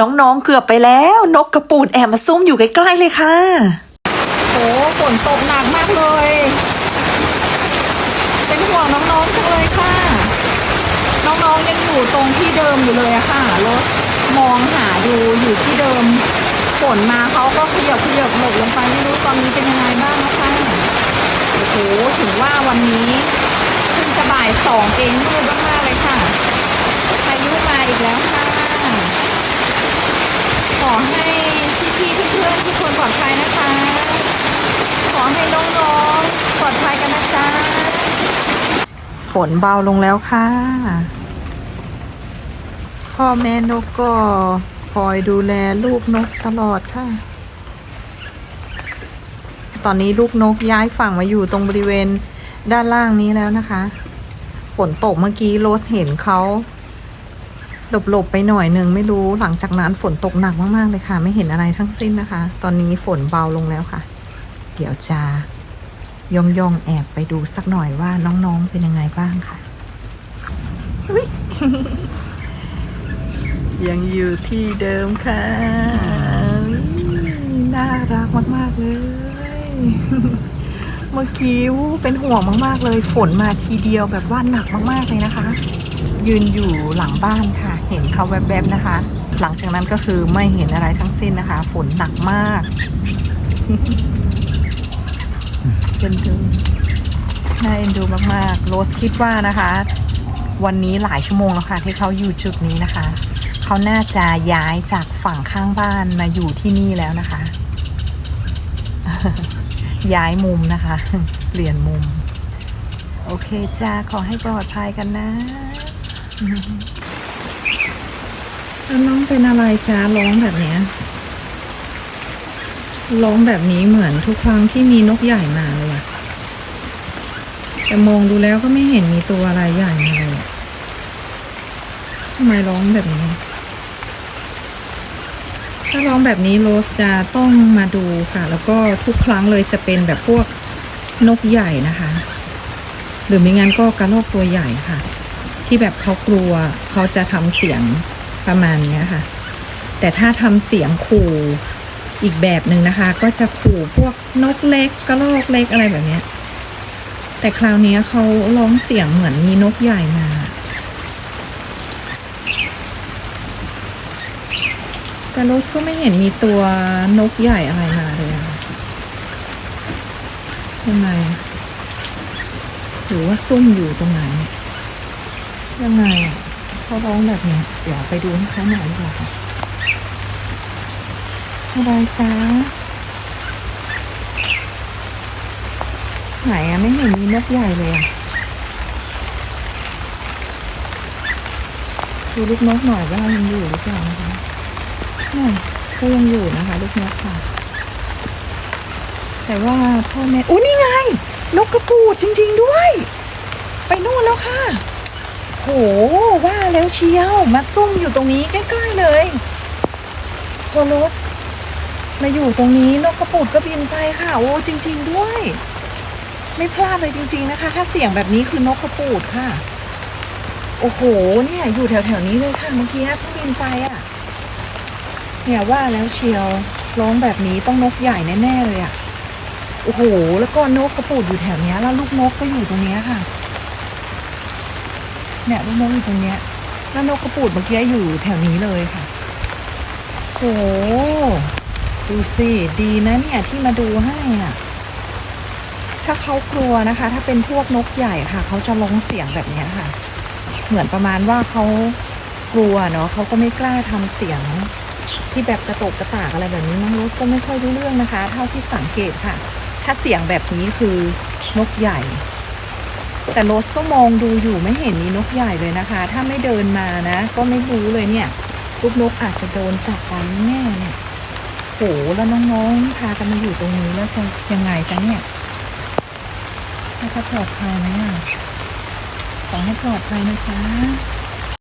น้องๆเกือบไปแล้ว นกกระปูดแอบมาซุ่มอยู่ใกล้ๆเลยค่ะ โอ้ฝนตกหนักมากเลย เป็นห่วงน้องๆจังเลยค่ะ น้องๆยังอยู่ตรงที่เดิมอยู่เลยอะค่ะรถมองหาดูอยู่ที่เดิมฝนมาเขาก็ขยับขยับหลบลงไปไม่รู้ตอนนี้เป็นยังไงบ้างนะคะโอ้โหถึงว่าวันนี้เพิ่งจะบ่ายสองเองมืดมากๆเลยค่ะพายุมาอีกแล้วค่ะ ขอให้พี่ๆเพื่อนๆทุกคนป ลอดภัยนะคะ ขอให้น้องๆปลอดภัยกันนะจ๊ะฝนเบาลงแล้วค่ะพ่อแม่นกก็คอยดูแลลูกนกตลอดค่ะ ตอนนี้ลูกนกย้ายฝั่งมาอยู่ตรงบริเวณด้านล่างนี้แล้วนะคะ ฝนตกเมื่อกี้โรสเห็นเขา หลบๆไปหน่อยหนึ่งไม่รู้หลังจากนั้นฝนตกหนักมากๆเลยค่ะ ไม่เห็นอะไรทั้งสิ้นนะคะ ตอนนี้ฝนเบาลงแล้วค่ะ เดี๋ยวจะย่องย่องๆแอบไปดูสักหน่อยว่าน้องๆเป็นยังไงบ้างค่ะยังอยู่ที่เดิมค่ะ น่ารักมาก ๆ เลย เมื่อกี้เป็นห่วงมาก ๆ เลย ฝนมาทีเดียวแบบว่าหนักมาก ๆ เลยนะคะ ยืนอยู่หลังบ้านค่ะ เห็นเขาแวบๆนะคะ หลังจากนั้นก็คือไม่เห็นอะไรทั้งสิ้นนะคะ ฝนหนักมากเป็นดูน่าเอ็นดูมากๆ โรสคิดว่านะคะ วันนี้หลายชั่วโมงแล้วค่ะ ที่เขาอยู่จุดนี้นะคะ เขาน่าจะย้ายจากฝั่งข้างบ้านมาอยู่ที่นี่แล้วนะคะ ย้ายมุมนะคะ เปลี่ยนมุม โอเคจ้าขอให้ปลอดภัยกันนะ แล้วน้องเป็นอะไรจ้าร้องแบบเนี้ยร้องแบบนี้เหมือนทุกครั้งที่มีนกใหญ่มาเลยอะแต่มองดูแล้วก็ไม่เห็นมีตัวอะไรใหญ่มาเลยทำไมร้องแบบนี้ ถ้าร้องแบบนี้โรสจะต้องมาดูค่ะ แล้วก็ทุกครั้งเลยจะเป็นแบบพวกนกใหญ่นะคะ หรือไม่งั้นก็กระรอกตัวใหญ่ค่ะ ที่แบบเขากลัวเขาจะทำเสียงประมาณนี้ค่ะ แต่ถ้าทำเสียงขู่อีกแบบหนึ่งนะคะ ก็จะขู่พวกนกเล็กกระรอกเล็กอะไรแบบนี้แต่คราวนี้เขาร้องเสียงเหมือนมีนกใหญ่มาแต่โรสก็ไม่เห็นมีตัวนกใหญ่อะไรมาเลยอะค่ะยังไงหรือว่าซุ่มอยู่ตรงไหน ยังไงอะเขาร้องแบบนี้เดี๋ยวไปดูให้เขาหน่อยดีกว่าค่ะอะไรจ้าไหนอะไม่เห็นมีนกใหญ่เลยอะดูลูกนกหน่อยว่ายังอยู่หรือเปล่านะคะนี่ก็ยังอยู่นะคะลูกนกค่ะ แต่ว่าพ่อแม่อู้นี่ไง นกกระปูดจริง ๆด้วย ไปนู่นแล้วค่ะ โหว่าแล้วเชียว มาซุ่มอยู่ตรงนี้ใกล้ๆเลยโทโรสมาอยู่ตรงนี้นกกระปูดก็บินไปค่ะ โอ้จริง ๆด้วย ไม่พลาดเลยจริง ๆนะคะ ถ้าเสียงแบบนี้คือนกกระปูดค่ะ โอ้โห เนี่ยอยู่แถวๆนี้เลยค่ะเมื่อกี้เพิ่งบินไปอะ เนี่ยว่าแล้วเชียวร้องแบบนี้ต้องนกใหญ่แน่ๆเลยอะ โอ้โห แล้วก็นกกระปูดอยู่แถวนี้แล้วลูกนกก็อยู่ตรงเนี้ยค่ะ เนี่ยลูกนกอยู่ตรงเนี้ยแล้วนกกระปูดเมื่อกี้อยู่แถวนี้เลยค่ะโหดูสิดีนะเนี่ยที่มาดูให้อะ ถ้าเขากลัวนะคะ ถ้าเป็นพวกนกใหญ่ค่ะเขาจะร้องเสียงแบบนี้ค่ะ เหมือนประมาณว่าเขากลัวเนาะเขาก็ไม่กล้าทำเสียงที่แบบกระโตกกระตากอะไรแบบนี้น้องโรสก็ไม่ค่อยรู้เรื่องนะคะ เท่าที่สังเกตค่ะ ถ้าเสียงแบบนี้คือนกใหญ่ แต่โรสก็มองดูอยู่ไม่เห็นมีนกใหญ่เลยนะคะ ถ้าไม่เดินมานะ ก็ไม่รู้เลยเนี่ยลูกนกอาจจะโดนจับไปแน่เนี่ยโหแล้วน้องๆพากันมาอยู่ตรงนี้แล้วจะยังไงจ๊ะเนี่ยจะปลอดภัยไหมอะขอให้ปลอดภัยนะจ๊ะ